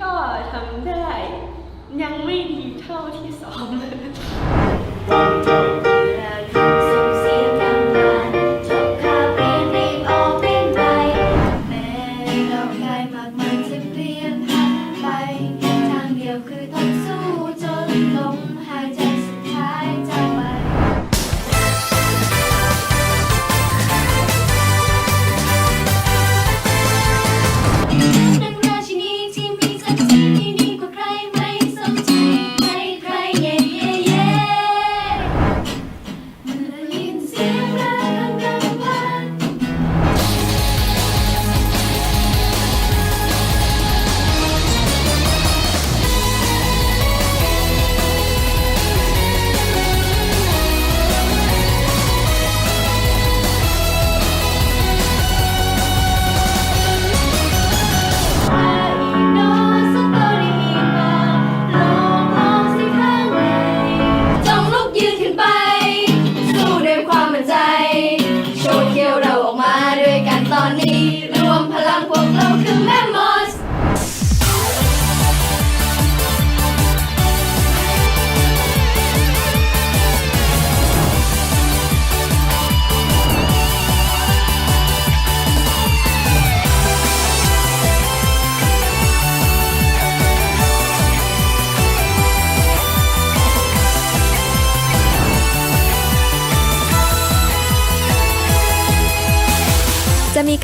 ก็ทำได้ ยังไม่ดีเท่าที่ซ้อมเลย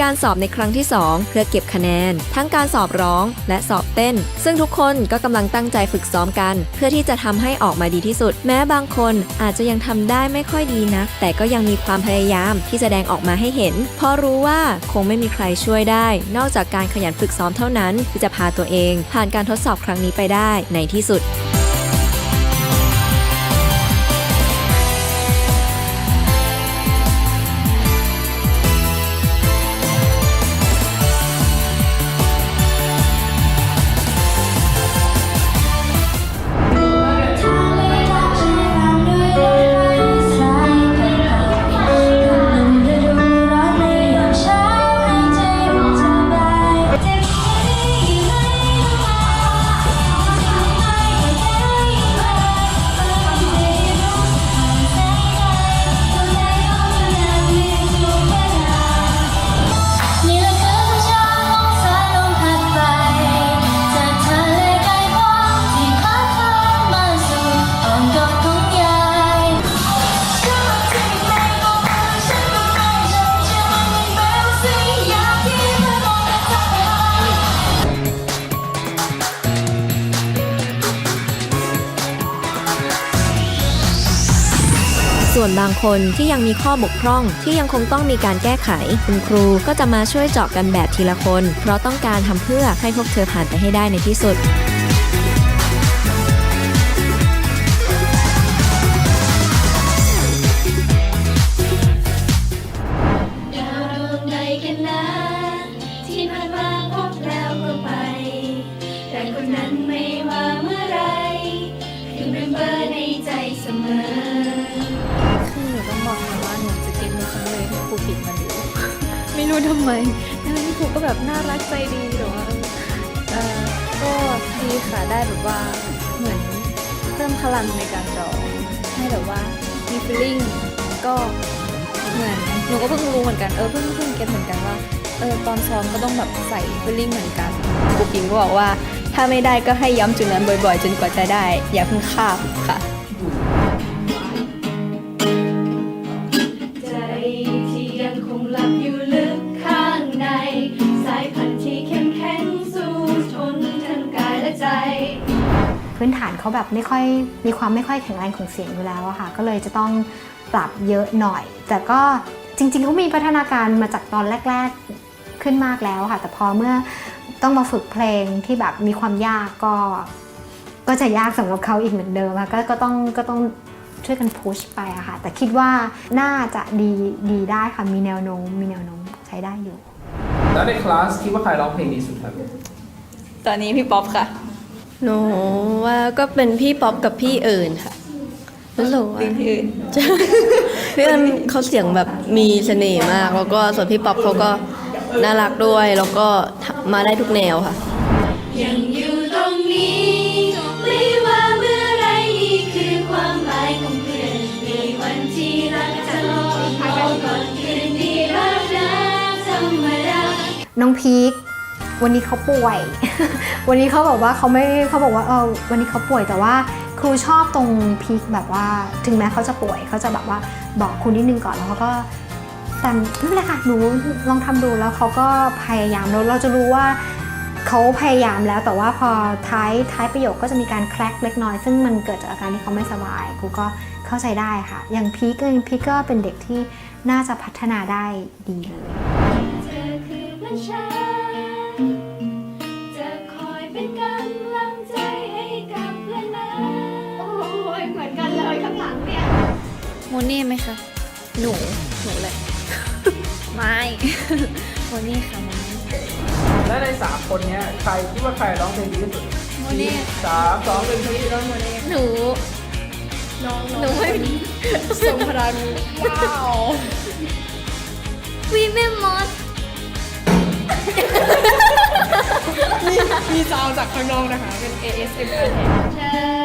การสอบในครั้งที่ 2 เพื่อเก็บคะแนน ทั้งการสอบร้องและสอบเต้น ซึ่งทุกคนก็กำลังตั้งใจฝึกซ้อมกัน เพื่อที่จะทำให้ออกมาดีที่สุด แม้บางคนอาจจะยังทำได้ไม่ค่อยดีนะ แต่ก็ยังมีความพยายามที่แสดงออกมาให้เห็น เพราะรู้ว่าคงไม่มีใครช่วยได้ นอกจากการขยันฝึกซ้อมเท่านั้น ที่จะพาตัวเอง ผ่านการทดสอบครั้งนี้ไปได้ในที่สุด คนที่ยังมีข้อบกพร่อง ที่ยังคงต้องมีการแก้ไข คุณครูก็จะมาช่วยเจาะกันแบบทีละคน เพราะต้องการทำเพื่อให้พวกเธอผ่านไปให้ได้ในที่สุด ไม่รู้ทำไมทั้งที่ครูก็แบบน่ารักใจดีแต่ว่าเออก็ดีค่ะได้แบบว่าเหมือนเพิ่มพลังในการร้องให้แบบว่ามี feeling ก็เหมือนหนูก็เพิ่งรู้เหมือนกันเออเพิ่งเพิ่งเก็ตเหมือนกันว่าเออตอนซ้อมก็ต้องแบบใส่ feeling เหมือนกันครูปิงก็บอกว่า ถ้าไม่ได้ก็ให้ย้ำจุดนั้นบ่อยๆ จนกว่าจะได้ อย่าเพิ่งข้ามค่ะ เขาแบบไม่ค่อยมีความไม่ค่อยแข็งแรงของเสียงอยู่แล้วอะค่ะ ก็เลยจะต้องปรับเยอะหน่อย แต่ก็จริงๆเขามีพัฒนาการมาจากตอนแรก ๆขึ้นมากแล้วค่ะ แต่พอเมื่อต้องมาฝึกเพลงที่แบบมีความยากก็ ก็จะยากสำหรับเขาอีกเหมือนเดิมค่ะก็ก็ต้องก็ต้องช่วยกันพุชไปอะค่ะ แต่คิดว่าน่าจะดีดีได้ค่ะ มีแนวโน้มมีแนวโน้มใช้ได้อยู่ แล้วในคลาสคิดว่าใครร้องเพลงดีสุดครับ ตอนนี้พี่ป๊อปค่ะ หนูว่าก็เป็นพี่ป๊อปกับพี่เอิญค่ะรู้สึกว่าพี่อื่นพี่เอิญเขาเสียงแบบมีเสน่ห์มาก แล้วก็ส่วนพี่ป๊อปเขาก็น่ารักด้วย แล้วก็มาได้ทุกแนวค่ะยังอยู่ตรงนี้ ไม่ว่าเมื่อไรนี่คือความหมายของเพื่อนในวันที่รักจะลอยบอกก่อนคืนนี้รักนะธรรมดาน้องพีค วันนี้เขาป่วย วันนี้เขาบอกว่าเขาไม่เขาบอกว่าเออวันนี้เขาป่วยแต่ว่าครูชอบตรงพีคแบบว่า ถึงแม้เขาจะป่วยเขาจะแบบว่าบอกครูนิดนึงก่อนแล้วเขาก็แต่ไม่เป็นไรค่ะหนูลองทำดูแล้วเขาก็พยายามแล้วเราจะรู้ว่าเขาพยายามแล้วแต่ว่าพอท้ายท้ายประโยคก็จะมีการแคลกเล็กน้อย ซึ่งมันเกิดจากอาการที่เขาไม่สบายครูก็เข้าใจได้ค่ะ อย่างพีคเองพีคก็เป็นเด็กที่น่าจะพัฒนาได้ดีเลย โมนี่ไหมคะ หนู หนูเลย ไม่โมนี่ค่ะโมนี่และในสามคนเนี้ยใครคิดว่าใครร้องเพลงดีที่สุดโมนี่สามสองหนึ่งทีแล้วโมเน่หนูหนูไม่ทรงพลังว้าววีแม่มดมีซาวจากข้างนอกนะคะ เป็น ASMR แทน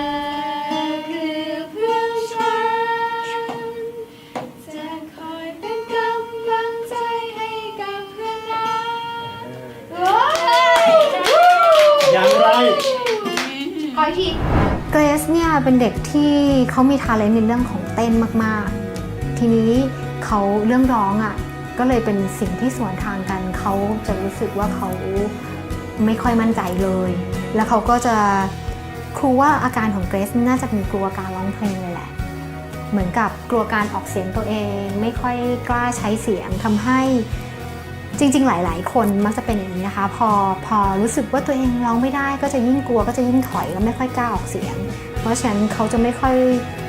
เป็นเด็กที่เขามีทาเลนต์ในเรื่องของเต้นมากๆ ทีนี้เขาเรื่องร้องอะก็เลยเป็นสิ่งที่สวนทางกันเขาจะรู้สึกว่าเขาไม่ค่อยมั่นใจเลย แล้วเขาก็จะครูว่าอาการของเกรซน่าจะเป็นกลัวการร้องเพลงเลยแหละ เหมือนกับกลัวการออกเสียงตัวเอง ไม่ค่อยกล้าใช้เสียงทำให้จริง ๆ หลาย ๆ คนมักจะเป็นอย่างนี้นะคะ พอพอรู้สึกว่าตัวเองร้องไม่ได้ก็จะยิ่งกลัวก็จะยิ่งถอยแล้วไม่ค่อยกล้าออกเสียง เพราะฉะนั้นเขาจะไม่ค่อย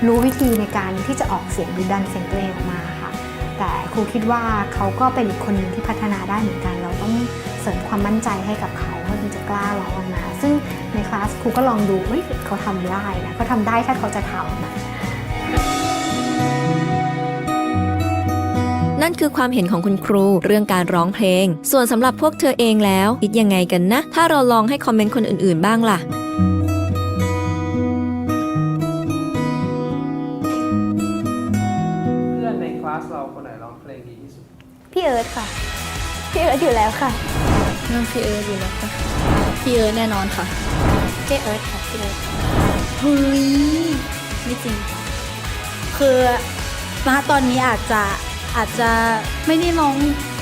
รู้วิธีในการที่จะออกเสียงหรือดันเสียงตัวเองออกมาค่ะ แต่ครูคิดว่าเขาก็เป็นอีกคนหนึ่งที่พัฒนาได้เหมือนกัน เราต้องเสริมความมั่นใจให้กับเขาเพื่อที่จะกล้าร้องออกมาซึ่งในคลาสครูก็ลองดูเฮ้ยเขาทำได้นะเขาทำได้ถ้าเขาจะทำนะนั่นคือความเห็นของคุณครูเรื่องการร้องเพลง ส่วนสำหรับพวกเธอเองแล้วคิดยังไงกันนะ ถ้าเราลองให้คอมเมนต์คนอื่นๆบ้างล่ะ น้องพี่เอิร์ธอยู่แล้วค่ะพี่เอิร์ธแน่นอนค่ะพี่เอิร์ธค่ะพี่เอิร์ธเฮ้ยไม่จริงค่ะคือณตอนนี้อาจจะอาจจะไม่ได้ร้อง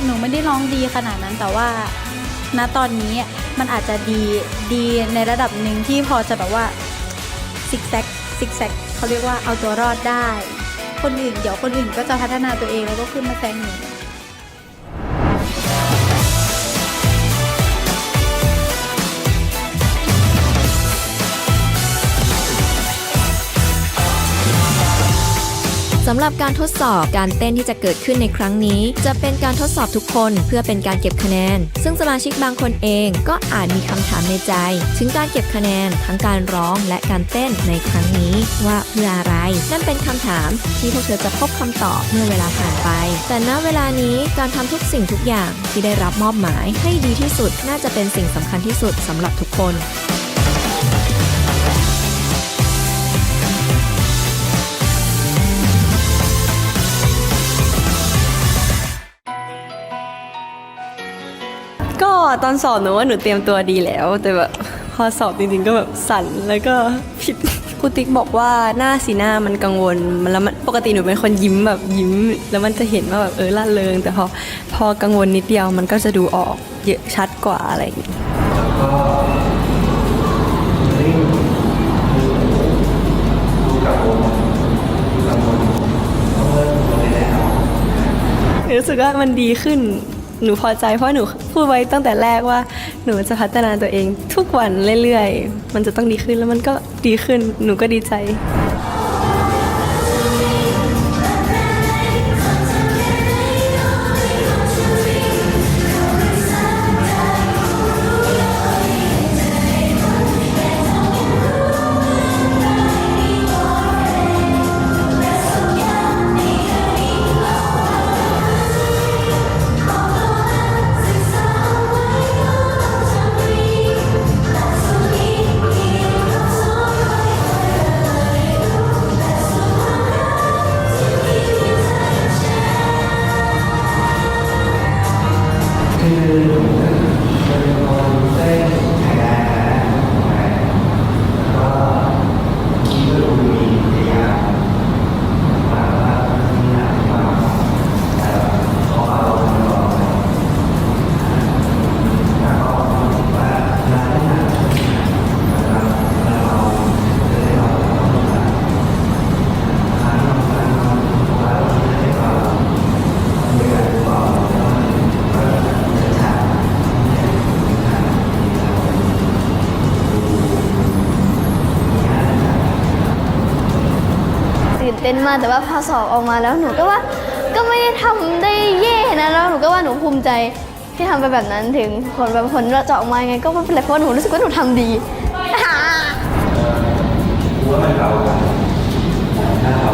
หนูไม่ได้ร้องดีขนาดนั้นแต่ว่าณตอนนี้มันอาจจะดีดีในระดับหนึ่งที่พอจะแบบว่าซิกแซกซิกแซกเขาเรียกว่าเอาตัวรอดได้ คนอื่นเดี๋ยวคนอื่นก็จะพัฒนาตัวเองแล้วก็ขึ้นมาแซงหนู สำหรับการทดสอบการเต้นที่จะเกิดขึ้นในครั้งนี้ จะเป็นการทดสอบทุกคนเพื่อเป็นการเก็บคะแนน ซึ่งสมาชิกบางคนเองก็อาจมีคำถามในใจ ถึงการเก็บคะแนนทั้งการร้องและการเต้นในครั้งนี้ว่าเพื่ออะไร นั่นเป็นคำถามที่พวกเธอจะพบคำตอบเมื่อเวลาผ่านไป แต่ณเวลานี้การทำทุกสิ่งทุกอย่างที่ได้รับมอบหมายให้ดีที่สุดน่าจะเป็นสิ่งสำคัญที่สุดสำหรับทุกคน็ตอนสอบหนูว่าหนูเตรียมตัวดีแล้ว แต่แบบพอสอบจริงๆก็แบบสั่นแล้วก็ผิดครูติ๊กบอกว่าหน้าสีหน้ามันกังวลมันแล้วมันปกติหนูเป็นคนยิ้มแบบยิ้ม แล้วมันจะเห็นว่าแบบเออล่าเริง แต่พอพอกังวลนิดเดียวมันก็จะดูออกเยอะชัดกว่าอะไรอย่างเงี้ยรู้สึกว่ามันดีขึ้น หนูพอใจเพราะหนูพูดไว้ตั้งแต่แรกว่า หนูจะพัฒนาตัวเอง ทุกวันเรื่อยๆ มันจะต้องดีขึ้นแล้วมันก็ดีขึ้นหนูก็ดีใจ มากแต่ว่าพอสอบออกมาแล้วหนูก็ว่าก็ไม่ได้ทำได้เย่นะแล้วหนูก็ว่าหนูภูมิใจที่ทำไปแบบนั้นถึงผลแบบผลจะออกมายังไงก็ไม่เป็นไรเพราะหนูรู้สึกว่าหนูทำดีว่ามันเราถ้าเรา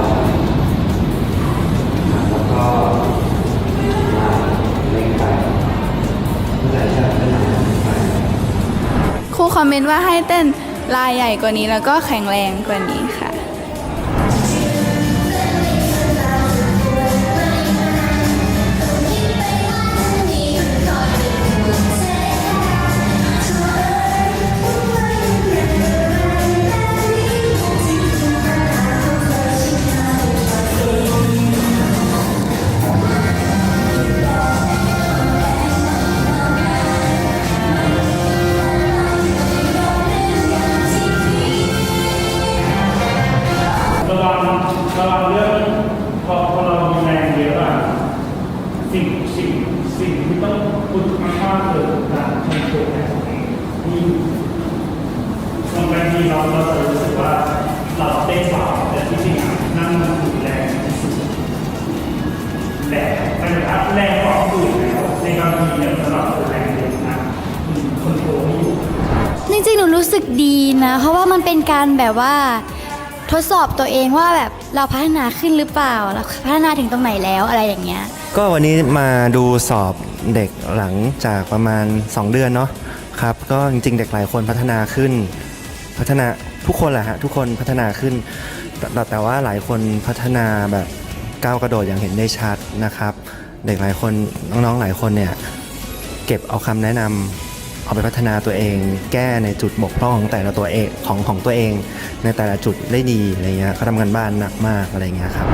แล้วก็มาเล่นไปเมื่อไหร่ที่เราจะทำไปครูคอมเมนต์ว่าให้เต้นลายใหญ่กว่านี้แล้วก็แข็งแรงกว่านี้ค่ะ เราเราจะรู้สึกว่าเราเต้นเบาแต่ที่จริงอะนั่นมันคือแรงที่สุดแรงไม่ใช่ว่าแรงกว่าคนอื่นแล้วในบางทีเนี่ยสำหรับตัวแรงเยอะนะคอนโทรลไม่อยู่จริงๆหนูรู้สึกดีนะ เพราะว่ามันเป็นการแบบว่าทดสอบตัวเองว่าแบบเราพัฒนาขึ้นหรือเปล่าเราพัฒนาถึงตรงไหนแล้วอะไรอย่างเงี้ย ก็วันนี้มาดูสอบเด็กหลังจากประมาณ 2 เดือนเนาะครับ ก็จริงๆ เด็กหลายคนพัฒนาขึ้น พัฒนาทุกคนแหละฮะทุกคนพัฒนาขึ้นแต่แต่แต่ว่าหลายคนพัฒนาแบบก้าวกระโดดอย่างเห็นได้ชัดนะครับ เด็กหลายคนน้องๆหลายคนเนี่ยเก็บเอาคำแนะนำเอาไปพัฒนาตัวเอง แก้ในจุดบกพร่องของแต่ละตัวเองของของตัวเอง ในแต่ละจุดได้ดีอะไรเงี้ยเขาทำกันบ้านหนักมากอะไรเงี้ยครับ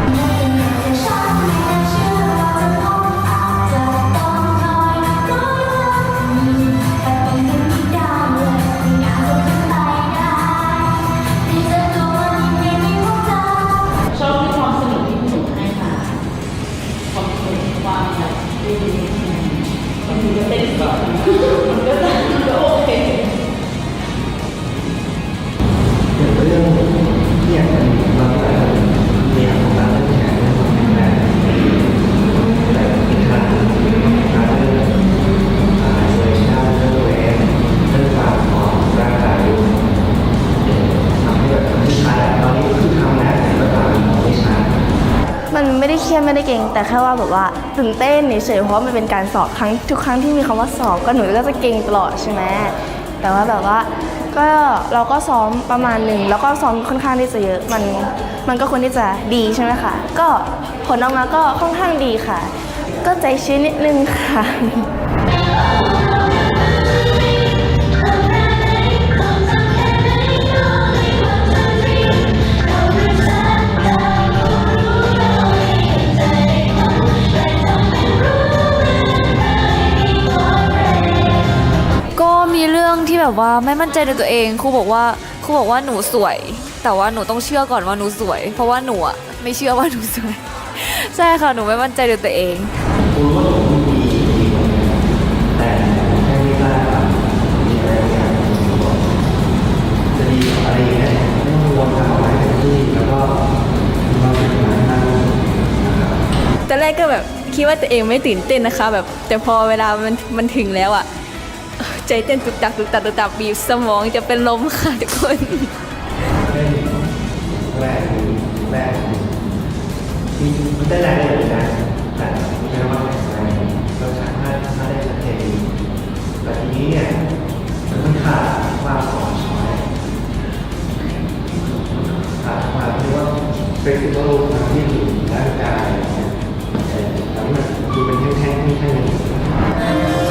ไม่ได้เครียดไม่ได้เก่ง แต่แค่ว่าแบบว่าตื่นเต้นเฉยเพราะว่ามันเป็นการสอบครั้งทุกครั้งที่มีคำว่าสอบก็หนูก็จะเก่งตลอดใช่ไหมแต่ว่าแบบว่าก็เราก็ซ้อมประมาณหนึ่งแล้วก็ซ้อมค่อนข้างที่จะเยอะมันมันก็ควรที่จะดีใช่ไหมคะก็ผลออกมาก็ค่อนข้างดีค่ะ ก็ใจชื้นนิดนึงค่ะ มีเรื่องที่แบบว่าไม่มั่นใจในตัวเองครูบอกว่าครูบอกว่าหนูสวย แต่ว่าหนูต้องเชื่อก่อนว่าหนูสวย เพราะว่าหนูอะไม่เชื่อว่าหนูสวย ใช่ค่ะหนูไม่มั่นใจในตัวเองกูรู้ว่าผมมีดีกว่านี้แต่แค่ไม่กล้าทำมีอะไรบางอย่างที่บอกจะดีกว่าอะไรอย่างเงี้ยไม่ต้องวนทำเอาไว้เต็มที่แล้วก็เราเป็นงานนั่งนะครับ ตอนแรกก็แบบคิดว่าตัวเองไม่ตื่นเต้นนะคะ แบบแต่พอเวลามันมันถึงแล้วอะ ใจเต้นตุกตักตุกตักตุกตักบีบสมองจะเป็นลมค่ะทุกคนแรกแรกมีมันได้แรงอยู่นะแต่ไม่ใช่ว่าแรงเราสามารถทำได้ชัดเจนแต่ทีนี้เนี่ยมันต้องขาดความอ่อนช้อยขาดความที่ว่าเป็นสิ่งที่เราที่อยู่ร่างกายเนี่ยแต่ตอนนี้มันดูเป็นแท่งๆแท่ง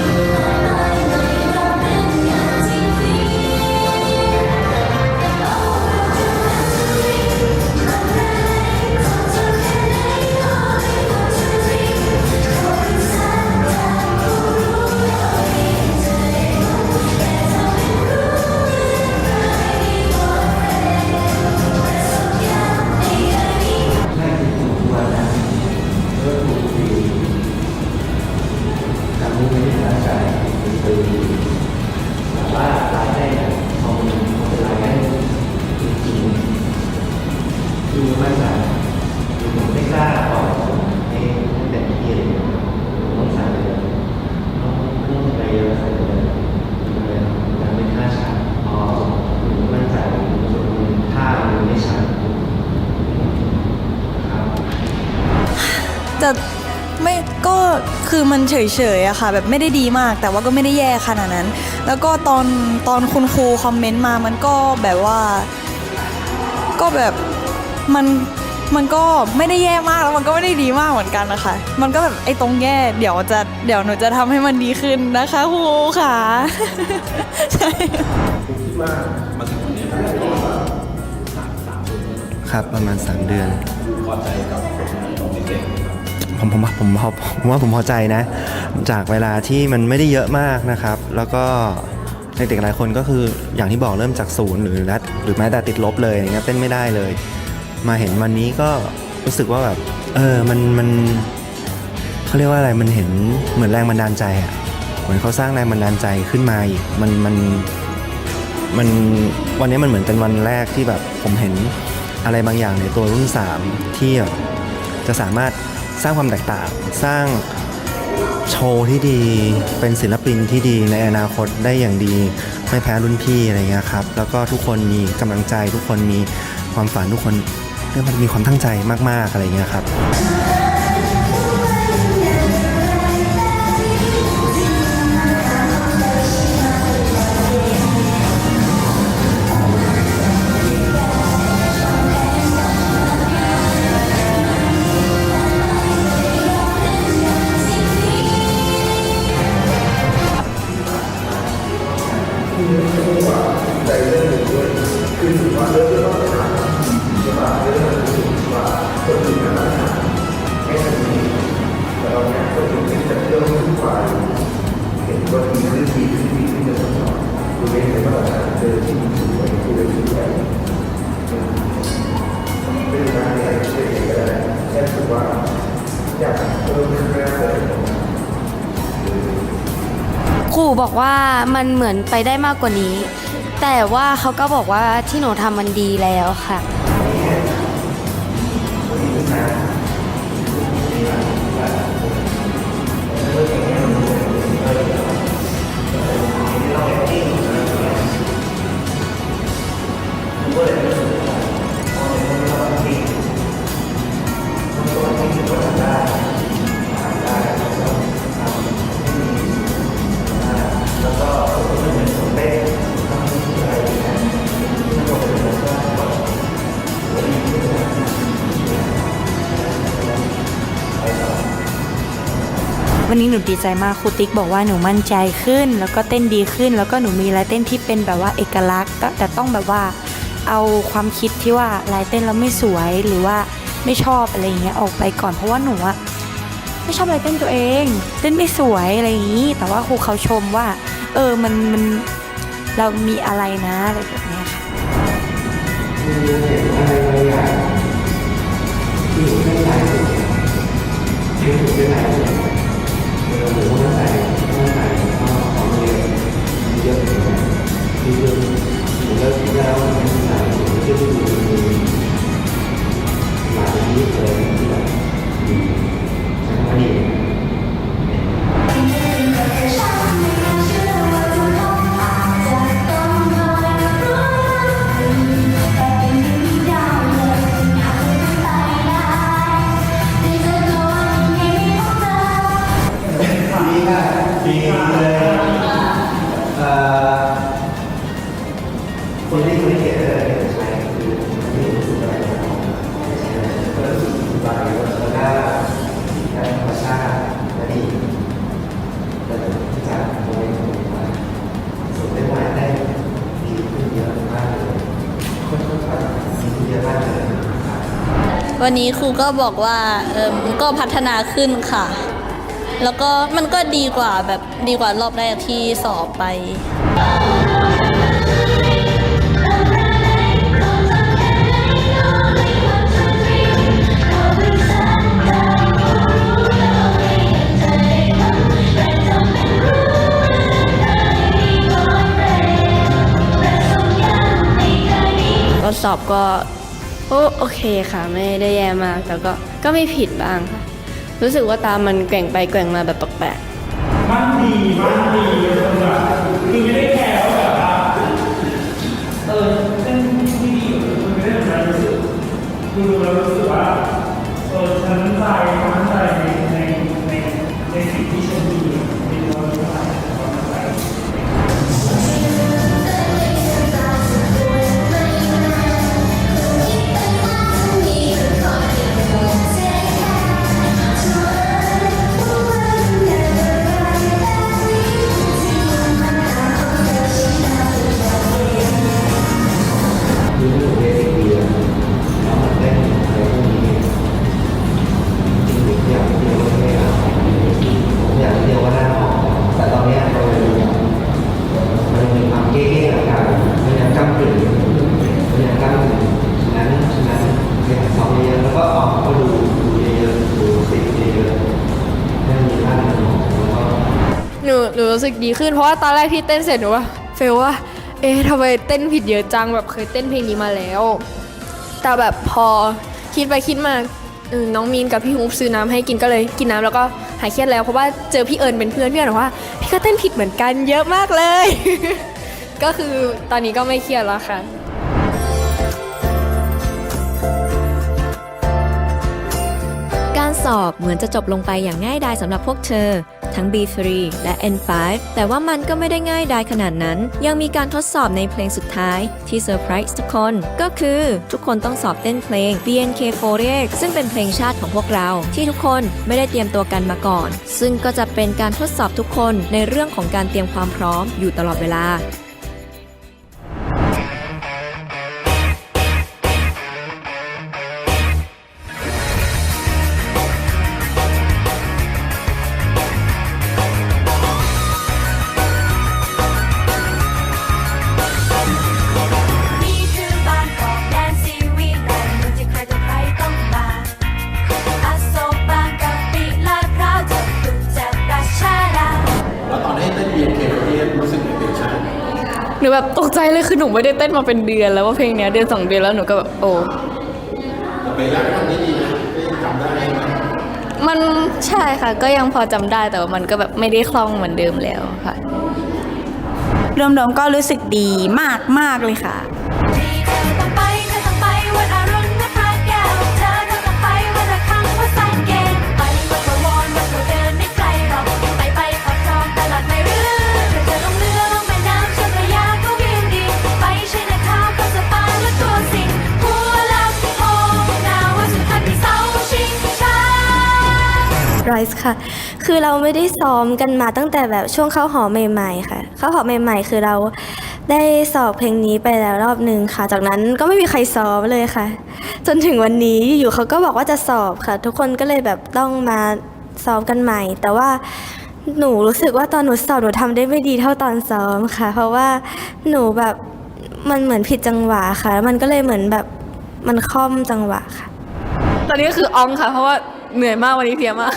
ๆคือมันเฉยๆอะค่ะ แบบไม่ได้ดีมากแต่ว่าก็ไม่ได้แย่ขนาดนั้น แล้วก็ตอนตอนคุณครูคอมเมนต์มามันก็แบบว่า ก็แบบมันมันก็ไม่ได้แย่มากแล้วมันก็ไม่ได้ดีมากเหมือนกันนะคะ มันก็แบบไอ้ตรงแย่เดี๋ยวจะเดี๋ยวหนูจะทำให้มันดีขึ้นนะคะครูค่ะใช่ครับประมาณ 3 เดือนผม ผมผมผมผมว่าผมพอใจนะ จากเวลาที่มันไม่ได้เยอะมากนะครับ แล้วก็เด็กๆหลายคนก็คืออย่างที่บอกเริ่มจากศูนย์หรือและหรือแม้แต่ติดลบเลยอย่างเงี้ยเต้นไม่ได้เลย มาเห็นวันนี้ก็รู้สึกว่าแบบเออมันมันเขาเรียกว่าอะไรมันเห็นเหมือนแรงบันดาลใจอะเหมือนเขาสร้างแรงบันดาลใจขึ้นมาอีกมันมันมันวันนี้มันเหมือนเป็นวันแรกที่แบบผมเห็นอะไรบางอย่างในตัวรุ่น 3 ที่จะสามารถ สร้างความแตกต่าง สร้างโชว์ที่ดี เป็นศิลปินที่ดีในอนาคตได้อย่างดี ไม่แพ้รุ่นพี่อะไรเงี้ยครับ แล้วก็ทุกคนมีกำลังใจ ทุกคนมีความฝันทุกคนเรี ยกว่ามีความตั้งใจมากๆอะไรเงี้ยครับครูบอกว่ามันเหมือนไปได้มากกว่านี้ แต่ว่าเขาก็บอกว่าที่หนูทำมันดีแล้วค่ะ หนูดีใจมากครูติ๊กบอกว่าหนูมั่นใจขึ้น แล้วก็เต้นดีขึ้น แล้วก็หนูมีลายเต้นที่เป็นแบบว่าเอกลักษณ์ แต่แต่ต้องแบบว่าเอาความคิดที่ว่าลายเต้นแล้วไม่สวยหรือว่าไม่ชอบอะไรอย่างเงี้ยออกไปก่อนเพราะว่าหนูอะไม่ชอบลายเต้นตัวเองเต้นไม่สวยอะไรอย่างนี้ แต่ว่าครูเขาชมว่า เออมันมันเรามีอะไรนะอะไรแบบเนี้ย ค่ะคน วันนี้ครูก็บอกว่าเออก็พัฒนาขึ้นค่ะ แล้วก็มันก็ดีกว่าแบบดีกว่ารอบแรกที่สอบไปสอบก็ โอโอเคค่ะ ไม่ได้แย่มาก แต่ก็ก็ไม่ผิดบ้างค่ะ รู้สึกว่าตามมันแกว่งไปแกว่งมาแบบแปลกๆ บ้านดีบ้านดี ดีขึ้น เพราะว่าตอนแรกที่เต้นเสร็จหนูว่าเฟลว่า เอ๊ะทำไมเต้นผิดเยอะจังแบบเคยเต้นเพลงนี้มาแล้ว แต่แบบพอคิดไปคิดมาน้องมีนกับพี่ฮุบซื้อน้ำให้กินก็เลยกินน้ำแล้วก็หายเครียดแล้วเพราะว่าเจอพี่เอิญเป็นเพื่อนพี่เอิญบอกว่า พี่ก็เต้นผิดเหมือนกันเยอะมากเลย ก็คือตอนนี้ก็ไม่เครียดแล้วค่ะการสอบเหมือนจะจบลงไปอย่างง่ายดายสำหรับพวกเธอ ทั้ง B3 และ N5 แต่ว่ามันก็ไม่ได้ง่ายดายขนาดนั้น ยังมีการทดสอบในเพลงสุดท้ายที่เซอร์ไพรส์ทุกคน ก็คือทุกคนต้องสอบเต้นเพลง BNK48 ซึ่งเป็นเพลงชาติของพวกเรา ที่ทุกคนไม่ได้เตรียมตัวกันมาก่อน ซึ่งก็จะเป็นการทดสอบทุกคนในเรื่องของการเตรียมความพร้อมอยู่ตลอดเวลา ใจเลยคือหนูไม่ได้เต้นมาเป็นเดือนแล้วว่าเพลงเนี้ยเดือนสองเดือนแล้วหนูก็แบบโอ้แต่ไปยักทำได้ดีนะก็ยังจำได้ใช่ไหมมันใช่ค่ะ ก็ยังพอจำได้แต่ว่ามันก็แบบไม่ได้คล่องเหมือนเดิมแล้วค่ะ รวมๆก็รู้สึกดีมากมากๆเลยค่ะ ไรส์ค่ะ คือเราไม่ได้ซ้อมกันมาตั้งแต่แบบช่วงเข้าหอใหม่ ๆ ค่ะ เข้าหอใหม่ ๆ คือเราได้สอบเพลงนี้ไปแล้วรอบหนึ่งค่ะ จากนั้นก็ไม่มีใครซ้อมเลยค่ะ จนถึงวันนี้อยู่เขาก็บอกว่าจะสอบค่ะ ทุกคนก็เลยแบบต้องมาซ้อมกันใหม่ แต่ว่าหนูรู้สึกว่าตอนหนูสอบหนูทำได้ไม่ดีเท่าตอนซ้อมค่ะ เพราะว่าหนูแบบมันเหมือนผิดจังหวะค่ะแล้วมันก็เลยเหมือนแบบมันค่อมจังหวะค่ะ ตอนนี้ก็คืออองค่ะ เพราะว่าเหนื่อยมากวันนี้เพลียมาก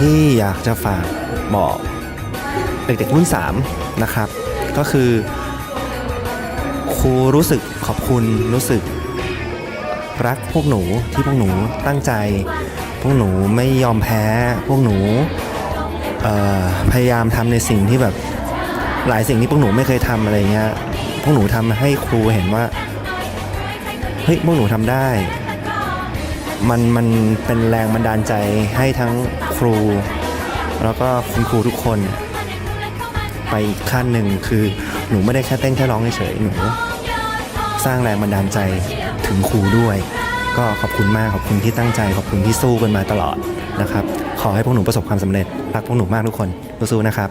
ที่อยากจะฝากบอกเด็กๆรุ่น3นะครับ ก็คือครูรู้สึกขอบคุณรู้สึกรักพวกหนูที่พวกหนูตั้งใจ พวกหนูไม่ยอมแพ้พวกหนูพยายามทำในสิ่งที่แบบหลายสิ่งที่พวกหนูไม่เคยทำอะไรเงี้ยพวกหนูทำให้ครูเห็นว่าเฮ้ยพวกหนูทำได้ มันมันเป็นแรงบันดาลใจให้ทั้ง ครู แล้วก็คุณครูทุกคน ไปอีกขั้นหนึ่งคือหนูไม่ได้แค่เต้นแค่ร้องเฉยๆหนู สร้างแรงบันดาลใจถึงครูด้วย ก็ขอบคุณมากขอบคุณที่ตั้งใจ ขอบคุณที่สู้กันมาตลอดนะครับ ขอให้พวกหนูประสบความสำเร็จ รักพวกหนูมากทุกคนสู้ๆนะครับ